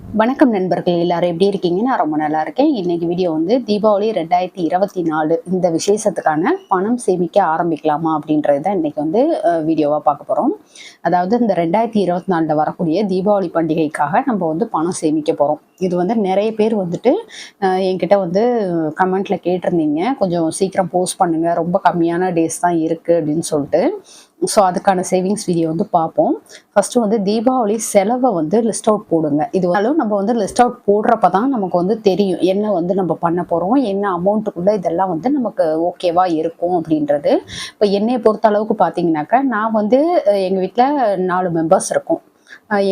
வணக்கம் நண்பர்கள் எல்லாரும். எப்படி இருக்கீங்க? நான் ரொம்ப நல்லா இருக்கேன். இன்னைக்கு வீடியோ வந்து தீபாவளி ரெண்டாயிரத்தி இருபத்தி நாலு. இந்த விசேஷத்துக்கான பணம் சேமிக்க ஆரம்பிக்கலாமா அப்படின்றது தான் இன்னைக்கு வந்து வீடியோவாக பார்க்க போகிறோம் அதாவது இந்த ரெண்டாயிரத்தி இருபத்தி நாலில் வரக்கூடிய தீபாவளி பண்டிகைக்காக நம்ம வந்து பணம் சேமிக்க போகிறோம் இது வந்து நிறைய பேர் வந்துட்டு என்கிட்ட வந்து கமெண்ட்டில் கேட்டிருந்தீங்க. கொஞ்சம் சீக்கிரம் போஸ்ட் பண்ணுங்கள் ரொம்ப கம்மியான டேஸ் தான் இருக்குது அப்படின்னு சொல்லிட்டு. ஸோ அதுக்கான சேவிங்ஸ் வீடியோ வந்து பார்ப்போம். ஃபர்ஸ்ட் வந்து தீபாவளி செலவை வந்து லிஸ்ட் அவுட் போடுங்க. இது வந்தாலும் நம்ம வந்து லிஸ்ட் அவுட் போடுறப்ப தான் நமக்கு வந்து தெரியும். என்ன வந்து நம்ம பண்ண போகிறோம் என்ன அமௌண்ட்டுக்குள்ள இதெல்லாம் வந்து நமக்கு ஓகேவா இருக்கும் அப்படின்றது. இப்போ என்னையை பொறுத்த அளவுக்கு பார்த்தீங்கன்னாக்கா நான் வந்து எங்கள் வீட்டில் நாலு மெம்பர்ஸ் இருக்கும்.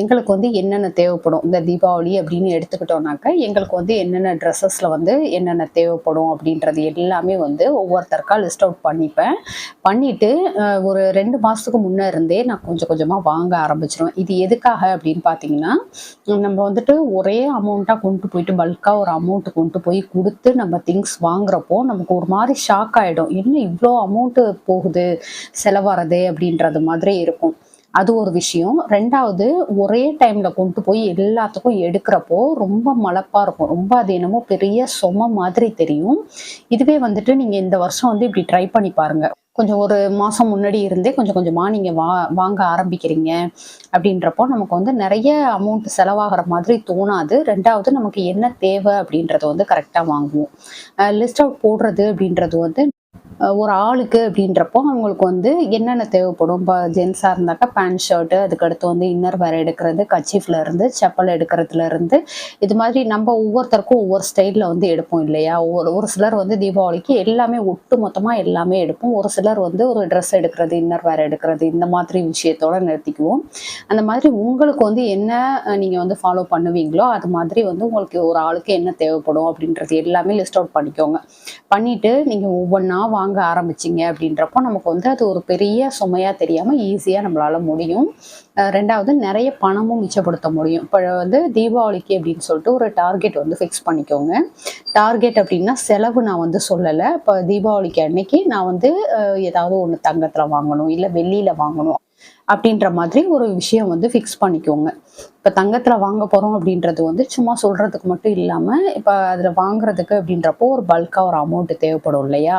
எங்களுக்கு வந்து என்னென்ன தேவைப்படும்? இந்த தீபாவளி அப்படின்னு எடுத்துக்கிட்டோம்னாக்க எங்களுக்கு வந்து என்னென்ன ட்ரெஸ்ஸஸில் வந்து என்னென்ன தேவைப்படும் அப்படின்றது எல்லாமே வந்து ஒவ்வொருத்தருக்கா லிஸ்ட் அவுட் பண்ணிப்பேன். பண்ணிவிட்டு ஒரு ரெண்டு மாதத்துக்கு முன்னே இருந்தே நான் கொஞ்சம் கொஞ்சமாக வாங்க ஆரம்பிச்சிருவேன். இது எதுக்காக அப்படின்னு பார்த்தீங்கன்னா நம்ம வந்துட்டு ஒரே அமௌண்ட்டாக கொண்டு போயிட்டு பல்காக ஒரு அமௌண்ட் கொண்டு போய் கொடுத்து நம்ம திங்ஸ் வாங்குறப்போ நமக்கு ஒரு மாதிரி ஷாக் ஆகிடும் என்ன இவ்வளோ அமௌண்ட்டு போகுது செலவாகிறதே அப்படின்றது மாதிரி இருக்கும். அது ஒரு விஷயம். ரெண்டாவது ஒரே டைம்ல கொண்டு போய் எல்லாத்துக்கும் எடுக்கிறப்போ ரொம்ப மலப்பா இருக்கும். ரொம்ப அது என்னமோ பெரிய சும மாதிரி தெரியும். இதுவே வந்துட்டு நீங்க இந்த வருஷம் வந்து இப்படி ட்ரை பண்ணி பாருங்க. கொஞ்சம் ஒரு மாசம் முன்னாடி இருந்தே கொஞ்சம் கொஞ்சமா நீங்க வா வாங்க ஆரம்பிக்கிறீங்க. அப்படின்றப்போ நமக்கு வந்து நிறைய அமௌண்ட் செலவாகிற மாதிரி தோணாது. ரெண்டாவது நமக்கு என்ன தேவை அப்படின்றத வந்து கரெக்டா வாங்குவோம். லிஸ்ட் அவுட் போடுறது அப்படின்றது வந்து ஒரு ஆளுக்கு அப்படின்றப்போ அவங்களுக்கு வந்து என்னென்ன தேவைப்படும்? இப்போ ஜென்ஸாக இருந்தாக்கா பேண்ட் ஷர்ட்டு அதுக்கடுத்து வந்து இன்னர் வேர் எடுக்கிறது கச்சிஃப்ல இருந்து செப்பல் எடுக்கிறதுல இருந்து இது மாதிரி நம்ம ஒவ்வொருத்தருக்கும் ஒவ்வொரு ஸ்டைலில் வந்து எடுப்போம் இல்லையா? ஒரு ஒரு சிலர் வந்து தீபாவளிக்கு எல்லாமே ஒட்டு மொத்தமாக எல்லாமே எடுப்போம். ஒரு சிலர் வந்து ஒரு ட்ரெஸ் எடுக்கிறது இன்னர் வேர் எடுக்கிறது இந்த மாதிரி விஷயத்தோட நிறுத்திக்குவோம். அந்த மாதிரி உங்களுக்கு வந்து என்ன நீங்கள் வந்து ஃபாலோ பண்ணுவீங்களோ அது மாதிரி வந்து உங்களுக்கு ஒரு ஆளுக்கு என்ன தேவைப்படும் அப்படின்றது எல்லாமே லிஸ்ட் அவுட் பண்ணிக்கோங்க. பண்ணிட்டு நீங்கள் ஒவ்வொன்றா வாங்க வாங்க ஆரம்பிச்சிங்க அப்படின்றப்போ நமக்கு வந்து அது ஒரு பெரிய சுமையாக தெரியாமல் ஈஸியாக நம்மளால் முடியும். ரெண்டாவது நிறைய பணமும் மிச்சப்படுத்த முடியும். இப்போ வந்து தீபாவளிக்கு அப்படின்னு சொல்லிட்டு ஒரு டார்கெட் வந்து ஃபிக்ஸ் பண்ணிக்கோங்க. டார்கெட் அப்படின்னா செலவு நான் வந்து சொல்லலை. இப்போ தீபாவளிக்கு அன்னைக்கு நான் வந்து ஏதாவது ஒன்று தங்கத்தில் வாங்கணும் இல்லை வெள்ளியில் வாங்கணும். அப்படின்ற மாதிரி ஒரு விஷயம் வந்து ஃபிக்ஸ் பண்ணிக்கோங்க. இப்போ தங்கத்தில் வாங்க போகிறோம் அப்படின்றது வந்து சும்மா சொல்கிறதுக்கு மட்டும் இல்லாமல் இப்போ அதில் வாங்குறதுக்கு அப்படின்றப்போ ஒரு பல்காக ஒரு அமௌண்ட்டு தேவைப்படும் இல்லையா?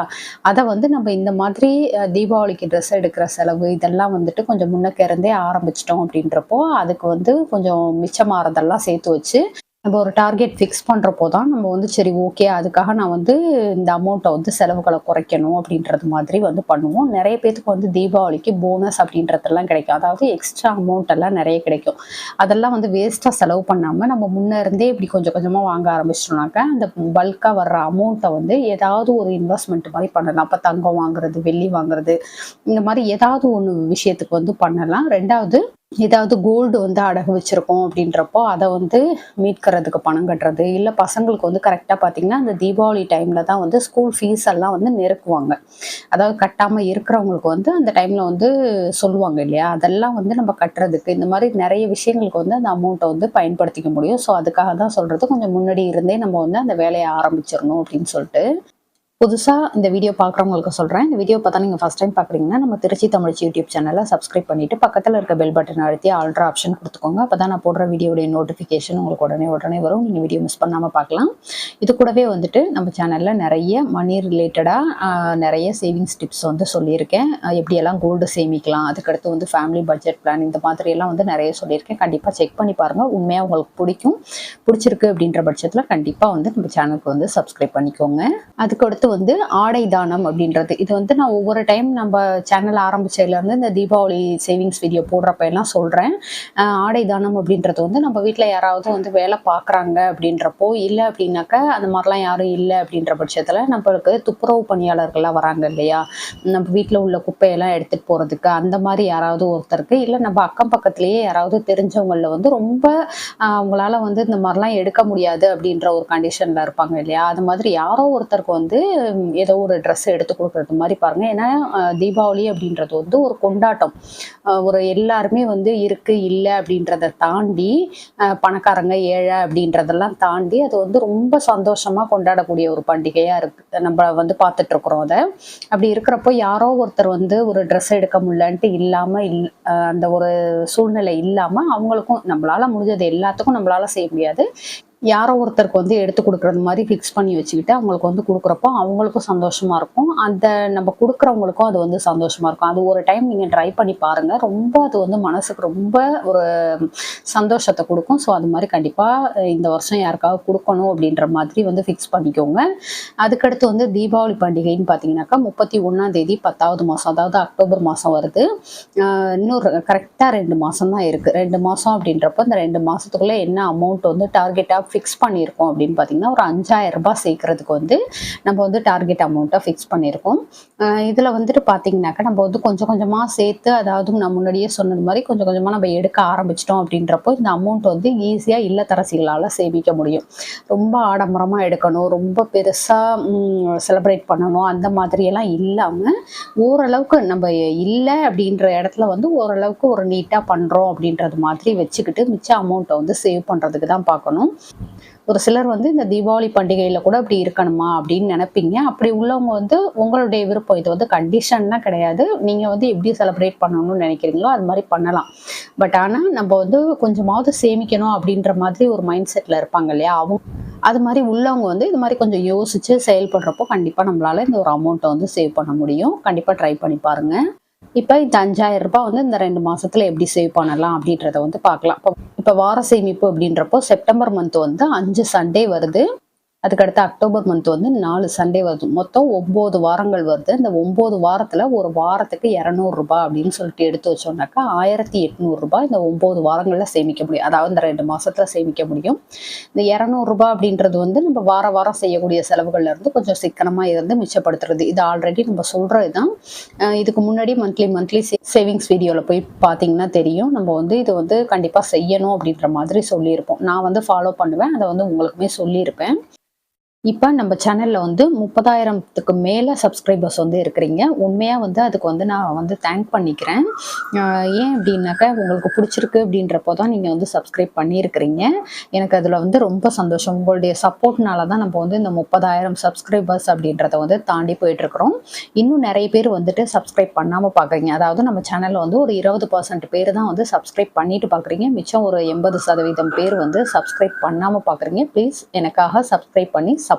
அதை வந்து நம்ம இந்த மாதிரி தீபாவளிக்கு ட்ரெஸ் எடுக்கிற செலவு இதெல்லாம் வந்துட்டு கொஞ்சம் முன்னக்க இருந்தே ஆரம்பிச்சிட்டோம் அப்படின்றப்போ அதுக்கு வந்து கொஞ்சம் மிச்சமாகறதெல்லாம் சேர்த்து வச்சு நம்ம ஒரு டார்கெட் ஃபிக்ஸ் பண்ணுறப்போ தான் நம்ம வந்து சரி ஓகே அதுக்காக நான் வந்து இந்த அமௌண்ட்டை வந்து செலவுகளை குறைக்கணும் அப்படின்றது மாதிரி வந்து பண்ணுவோம். நிறைய பேத்துக்கு வந்து தீபாவளிக்கு போனஸ் அப்படின்றதெல்லாம் கிடைக்கும். அதாவது எக்ஸ்ட்ரா அமௌண்ட் எல்லாம் நிறைய கிடைக்கும். அதெல்லாம் வந்து வேஸ்ட்டாக செலவு பண்ணாமல் நம்ம முன்னே இருந்தே இப்படி கொஞ்சம் கொஞ்சமாக வாங்க ஆரம்பிச்சிட்டோம்னாக்கா அந்த பல்காக வர்ற அமௌண்ட்டை வந்து ஏதாவது ஒரு இன்வெஸ்ட்மெண்ட் மாதிரி பண்ணலாம். அப்போ தங்கம் வாங்குறது வெள்ளி வாங்குறது இந்த மாதிரி ஏதாவது ஒன்று விஷயத்துக்கு வந்து பண்ணலாம். ரெண்டாவது ஏதாவது கோல்டு வந்து அடகு வச்சிருக்கோம் அப்படின்றப்போ அதை வந்து மீட்கிறதுக்கு பணம் கட்டுறது இல்லை பசங்களுக்கு வந்து கரெக்டாக பார்த்தீங்கன்னா அந்த தீபாவளி டைமில் தான் வந்து ஸ்கூல் ஃபீஸ் எல்லாம் வந்து நெருக்குவாங்க. அதாவது கட்டாமல் இருக்கிறவங்களுக்கு வந்து அந்த டைமில் வந்து சொல்லுவாங்க இல்லையா? அதெல்லாம் வந்து நம்ம கட்டுறதுக்கு இந்த மாதிரி நிறைய விஷயங்களுக்கு வந்து அந்த அமௌண்ட்டை வந்து பயன்படுத்திக்க முடியும். ஸோ அதுக்காக தான் சொல்கிறது கொஞ்சம் முன்னாடி இருந்தே நம்ம வந்து அந்த வேலையை ஆரம்பிச்சிடணும் அப்படின்னு சொல்லிட்டு புதுசாக இந்த வீடியோ பார்க்குறவங்களுக்கு சொல்கிறேன் இந்த வீடியோ பார்த்தா நீங்கள் ஃபஸ்ட் டைம் பார்க்குறீங்கன்னா நம்ம திருச்சி தமிழ்ச்சி யூடியூப் சேனலை சப்ஸ்கிரைப் பண்ணிவிட்டு பக்கத்தில் இருக்க பெல் பட்டன் அழுத்தி ஆல்ட்ரா ஆப்ஷன் கொடுத்துக்கோங்க. அப்போ தான் நான் போடுற வீடியோடைய நோட்டிஃபிகேஷன் உங்களுக்கு உடனே உடனே வரும். நீங்கள் வீடியோ மிஸ் பண்ணாமல் பார்க்கலாம் இது கூடவே வந்துட்டு நம்ம சேனலில் நிறைய மணி ரிலேட்டடாக நிறைய சேவிங்ஸ் டிப்ஸ் வந்து சொல்லியிருக்கேன். எப்படியெல்லாம் கோல்டு சேமிக்கலாம் அதுக்கடுத்து வந்து ஃபேமிலி பட்ஜெட் பிளான் இந்த மாதிரியெல்லாம் வந்து நிறைய சொல்லியிருக்கேன். கண்டிப்பாக செக் பண்ணி பாருங்கள் உண்மையாக உங்களுக்கு பிடிக்கும் பிடிச்சிருக்கு அப்படின்ற பட்சத்தில் கண்டிப்பாக வந்து நம்ம சேனலுக்கு வந்து சப்ஸ்கிரைப் பண்ணிக்கோங்க. அதுக்கடுத்து வந்து ஆடை தானம் அப்படின்றது. இது வந்து நான் ஒவ்வொரு டைம் நம்ம சேனல் ஆரம்பிச்சதுலேருந்து இந்த தீபாவளி சேவிங்ஸ் வீடியோ போடுறப்ப எல்லாம் சொல்கிறேன் ஆடை தானம் அப்படின்றது வந்து நம்ம வீட்டில் யாராவது வந்து வேலை பார்க்குறாங்க அப்படின்றப்போ இல்லை அப்படின்னாக்கா அந்த மாதிரிலாம் யாரும் இல்லை அப்படின்ற பட்சத்தில் நம்மளுக்கு துப்புரவு பணியாளர்கள்லாம் வராங்க இல்லையா? நம்ம வீட்டில் உள்ள குப்பையெல்லாம் எடுத்துகிட்டு போகிறதுக்கு அந்த மாதிரி யாராவது ஒருத்தருக்கு இல்லை நம்ம அக்கம் பக்கத்துலேயே யாராவது தெரிஞ்சவங்களில் வந்து ரொம்ப அவங்களால வந்து இந்த மாதிரிலாம் எடுக்க முடியாது அப்படின்ற ஒரு கண்டிஷனில் இருப்பாங்க இல்லையா? அது மாதிரி யாரோ ஒருத்தருக்கு வந்து ஏதோ ஒரு ட்ரெஸ் எடுத்து கொடுக்குறது மாதிரி பாருங்க. ஏன்னா தீபாவளி அப்படின்றது வந்து ஒரு கொண்டாட்டம். ஒரு எல்லாருமே வந்து இருக்கு இல்லை அப்படின்றத தாண்டி பணக்காரங்க ஏழை அப்படின்றதெல்லாம் தாண்டி அது வந்து ரொம்ப சந்தோஷமா கொண்டாடக்கூடிய ஒரு பண்டிகையா இருக்கு. நம்ம வந்து பார்த்துட்டு இருக்கிறோம் அதை. அப்படி இருக்கிறப்போ யாரோ ஒருத்தர் வந்து ஒரு ட்ரெஸ் எடுக்க முடியலன்ட்டு இல்லாம இல் அந்த ஒரு சூழ்நிலை இல்லாம அவங்களுக்கும் நம்மளால முடிஞ்சது எல்லாத்துக்கும் நம்மளால செய்ய முடியாது. யாரோ ஒருத்தருக்கு வந்து எடுத்து கொடுக்குறது மாதிரி ஃபிக்ஸ் பண்ணி வச்சுக்கிட்டு அவங்களுக்கு வந்து கொடுக்குறப்போ அவங்களுக்கும் சந்தோஷமா இருக்கும். அந்த நம்ம கொடுக்குறவங்களுக்கும் அது வந்து சந்தோஷமா இருக்கும். அது ஒரு டைம் நீங்கள் ட்ரை பண்ணி பாருங்க. ரொம்ப அது வந்து மனசுக்கு ரொம்ப ஒரு சந்தோஷத்தை கொடுக்கும். ஸோ அது மாதிரி கண்டிப்பாக இந்த வருஷம் யாருக்காவது கொடுக்கணும் அப்படின்ற மாதிரி வந்து ஃபிக்ஸ் பண்ணிக்கோங்க. அதுக்கடுத்து வந்து தீபாவளி பண்டிகைன்னு பார்த்தீங்கன்னாக்கா முப்பத்தி ஒன்றாம் தேதி பத்தாவது மாதம் அதாவது அக்டோபர் மாதம் வருது. இன்னொரு கரெக்டாக ரெண்டு மாதம் தான் இருக்குது ரெண்டு மாதம் அப்படின்றப்போ இந்த ரெண்டு மாதத்துக்குள்ளே என்ன அமௌண்ட் வந்து டார்கெட்டாக ஃபிக்ஸ் பண்ணியிருக்கோம் அப்படின்னு பார்த்தீங்கன்னா ஒரு அஞ்சாயிரம் ரூபாய் சேர்க்கறதுக்கு வந்து நம்ம வந்து டார்கெட் அமௌண்ட்டை ஃபிக்ஸ் பண்ணியிருக்கோம். இதில் வந்துட்டு பார்த்தீங்கன்னாக்கா நம்ம வந்து கொஞ்சம் கொஞ்சமாக சேர்த்து அதாவது நான் முன்னாடியே சொன்னது மாதிரி கொஞ்சம் கொஞ்சமாக நம்ம எடுக்க ஆரம்பிச்சிட்டோம் அப்படின்றப்போ இந்த அமௌண்ட் வந்து ஈஸியாக இல்லத்தரசிகளால் சேமிக்க முடியும். ரொம்ப ஆடம்பரமாக எடுக்கணும் ரொம்ப பெருசாக செலிப்ரேட் பண்ணணும் அந்த மாதிரியெல்லாம் இல்லாமல் ஓரளவுக்கு நம்ம இல்லை அப்படின்ற இடத்துல வந்து ஓரளவுக்கு ஒரு நீட்டாக பண்ணுறோம் அப்படின்றது மாதிரி வச்சுக்கிட்டு மிச்ச அமௌண்ட்டை வந்து சேவ் பண்ணுறதுக்கு தான் பார்க்கணும். ஒரு சிலர் வந்து இந்த தீபாவளி பண்டிகையில் கூட இப்படி இருக்கணுமா அப்படின்னு நினைப்பீங்க. அப்படி உள்ளவங்க வந்து உங்களுடைய விருப்பம். இது வந்து கண்டிஷன்லாம் கிடையாது. நீங்கள் வந்து எப்படி செலிப்ரேட் பண்ணணும்னு நினைக்கிறீங்களோ அது மாதிரி பண்ணலாம். பட் ஆனால் நம்ம வந்து கொஞ்சமாவது சேமிக்கணும் அப்படின்ற மாதிரி ஒரு மைண்ட் செட்டில் இருப்பாங்க இல்லையா? அவங்க அது மாதிரி உள்ளவங்க வந்து இது மாதிரி கொஞ்சம் யோசிச்சு செயல்படுறப்போ கண்டிப்பாக நம்மளால இந்த ஒரு அமௌண்ட்டை வந்து சேவ் பண்ண முடியும். கண்டிப்பாக ட்ரை பண்ணி பாருங்க. இப்போ இந்த அஞ்சாயிரம் ரூபாய் வந்து இந்த ரெண்டு மாசத்துல எப்படி சேவ் பண்ணலாம் அப்படின்றத வந்து பார்க்கலாம். இப்போ இப்போ வார சேமிப்பு அப்படின்றப்போ செப்டம்பர் மந்த் வந்து அஞ்சு சண்டே வருது. அதுக்கடுத்து அக்டோபர் மந்த் வந்து நாலு சண்டே வருது. மொத்தம் ஒம்பது வாரங்கள் வருது. இந்த ஒம்பது வாரத்தில் ஒரு வாரத்துக்கு இரநூறுபா அப்படின்னு சொல்லிட்டு எடுத்து வச்சோம்னாக்கா ஆயிரத்தி எட்நூறுபா இந்த ஒம்பது வாரங்களில் சேமிக்க முடியும். அதாவது இந்த ரெண்டு மாசத்துல சேமிக்க முடியும். இந்த இரநூறுபா அப்படின்றது வந்து நம்ம வார வாரம் செய்யக்கூடிய செலவுகள்ல இருந்து கொஞ்சம் சிக்கனமாக இருந்து மிச்சப்படுத்துறது. இது ஆல்ரெடி நம்ம சொல்கிறது தான் இதுக்கு முன்னாடி மந்த்லி மந்த்லி சேவிங்ஸ் வீடியோவில் போய் பார்த்தீங்கன்னா தெரியும். நம்ம வந்து இது வந்து கண்டிப்பாக செய்யணும் அப்படின்ற மாதிரி சொல்லியிருப்போம். நான் வந்து ஃபாலோ பண்ணுவேன். அதை வந்து உங்களுக்குமே சொல்லியிருப்பேன். இப்போ நம்ம சேனலில் வந்து முப்பதாயிரத்துக்கு மேலே சப்ஸ்கிரைபர்ஸ் வந்து இருக்கிறீங்க. உண்மையாக வந்து அதுக்கு வந்து நான் வந்து தேங்க் பண்ணிக்கிறேன். ஏன் அப்படின்னாக்கா உங்களுக்கு பிடிச்சிருக்கு அப்படின்றப்போ தான் நீங்கள் வந்து சப்ஸ்கிரைப் பண்ணியிருக்கிறீங்க. எனக்கு அதில் வந்து ரொம்ப சந்தோஷம். உங்களுடைய சப்போர்ட்னால தான் நம்ம வந்து இந்த முப்பதாயிரம் சப்ஸ்கிரைபர்ஸ் அப்படின்றத வந்து தாண்டி போயிட்டுருக்குறோம். இன்னும் நிறைய பேர் வந்துட்டு சப்ஸ்கிரைப் பண்ணாமல் பார்க்குறீங்க அதாவது நம்ம சேனலில் வந்து ஒரு இருபது பர்சன்ட் பேர் தான் வந்து சப்ஸ்கிரைப் பண்ணிட்டு பார்க்குறீங்க மிச்சம் ஒரு எண்பது சதவீதம் பேர் வந்து சப்ஸ்கிரைப் பண்ணாமல் பார்க்குறீங்க ப்ளீஸ் எனக்காக சப்ஸ்கிரைப் பண்ணி சப்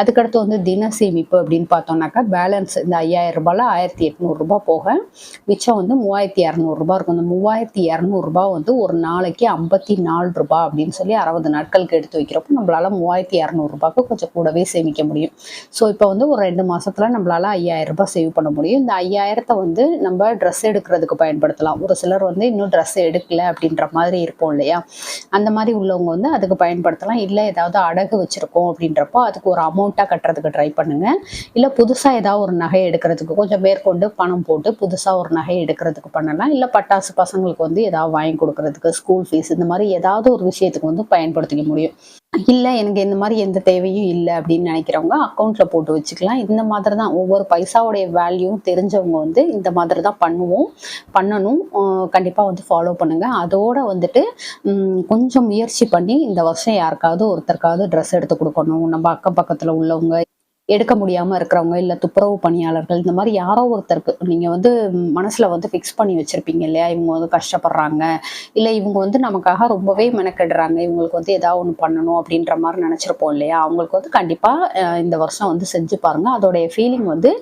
அதுக்கடுத்து வந்து தின சேமிப்பு அப்படின்னு பார்த்தோம்னாக்கா பேலன்ஸ் இந்த ஐயாயிரம் ரூபாயில் ஆயிரத்தி எட்நூறுரூபா போக மிச்சம் வந்து மூவாயிரத்தி இரநூறுபா இருக்கும். இந்த மூவாயிரத்தி இரநூறுபா வந்து ஒரு நாளைக்கு ஐம்பத்தி நாலு ரூபாய் அப்படின்னு சொல்லி அறுபது நாட்களுக்கு எடுத்து வைக்கிறப்போ நம்மளால மூவாயிரத்தி இரநூறுபாக்கு கொஞ்சம் கூடவே சேமிக்க முடியும். ஸோ இப்போ வந்து ஒரு ரெண்டு மாசத்துல நம்மளால ஐயாயிரம் ரூபாய் சேவ் பண்ண முடியும். இந்த ஐயாயிரத்தை வந்து நம்ம ட்ரெஸ் எடுக்கிறதுக்கு பயன்படுத்தலாம். ஒரு சிலர் வந்து இன்னும் ட்ரெஸ் எடுக்கல அப்படின்ற மாதிரி இருப்போம் இல்லையா? அந்த மாதிரி உள்ளவங்க வந்து அதுக்கு பயன்படுத்தலாம். இல்லை ஏதாவது அடகு வச்சிருக்கோம் அப்படின்றப்போ அதுக்கு ஒரு அமௌண்ட்டாக கட்டுறதுக்கு ட்ரை பண்ணுங்க. இல்லை புதுசாக ஏதாவது ஒரு நகை எடுக்கிறதுக்கு கொஞ்சம் மேற்கொண்டு பணம் போட்டு புதுசாக ஒரு நகை எடுக்கிறதுக்கு பண்ணலாம். இல்லை பட்டாசு பசங்களுக்கு வந்து ஏதாவது வாங்கி கொடுக்கறதுக்கு ஸ்கூல் ஃபீஸ் இந்த மாதிரி ஏதாவது ஒரு விஷயத்துக்கு வந்து பயன்படுத்திக்க முடியும். இல்லை எனக்கு இந்த மாதிரி எந்த தேவையும் இல்லை அப்படின்னு நினைக்கிறவங்க அக்கௌண்ட்ல போட்டு வச்சுக்கலாம். இந்த மாதிரி தான் ஒவ்வொரு பைசாவுடைய வேல்யூவும் தெரிஞ்சவங்க வந்து இந்த மாதிரி தான் பண்ணுவோம். பண்ணணும். கண்டிப்பாக வந்து ஃபாலோ பண்ணுங்க. அதோட வந்துட்டு கொஞ்சம் முயற்சி பண்ணி இந்த வருஷம் யாருக்காவது ஒருத்தருக்காவது ட்ரெஸ் எடுத்து கொடுக்கணும். நம்ம அக்கம் பக்கத்தில் உள்ளவங்க எடுக்க முடியாமல் இருக்கிறவங்க இல்லை துப்புரவு பணியாளர்கள் இந்த மாதிரி யாரோ ஒருத்தருக்கு நீங்கள் வந்து மனசில் வந்து ஃபிக்ஸ் பண்ணி வச்சுருப்பீங்க இல்லையா? இவங்க வந்து கஷ்டப்படுறாங்க. இல்லை இவங்க வந்து நமக்காக ரொம்பவே மெனக்கெடுறாங்க. இவங்களுக்கு வந்து ஏதாவது ஒன்று பண்ணணும் அப்படின்ற மாதிரி நினச்சிருப்போம் இல்லையா? அவங்களுக்கு வந்து கண்டிப்பாக இந்த வருஷம் வந்து செஞ்சு பாருங்கள் அதோடைய ஃபீலிங் வந்து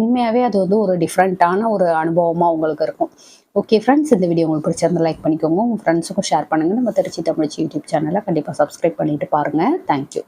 உண்மையாகவே அது வந்து ஒரு டிஃப்ரெண்ட்டான ஒரு அனுபவமாக உங்களுக்கு இருக்கும். ஓகே ஃப்ரெண்ட்ஸ் இந்த வீடியோ உங்களுக்கு பிடிச்சிருந்தா லைக் பண்ணிக்கோங்க. உங்கள் ஃப்ரெண்ட்ஸுக்கும் ஷேர் பண்ணுங்கள் நம்ம திருச்சி தமிழ்ச்சி யூடியூப் சேனலை கண்டிப்பாக சப்ஸ்கிரைப் பண்ணிட்டு பாருங்கள் தேங்க்யூ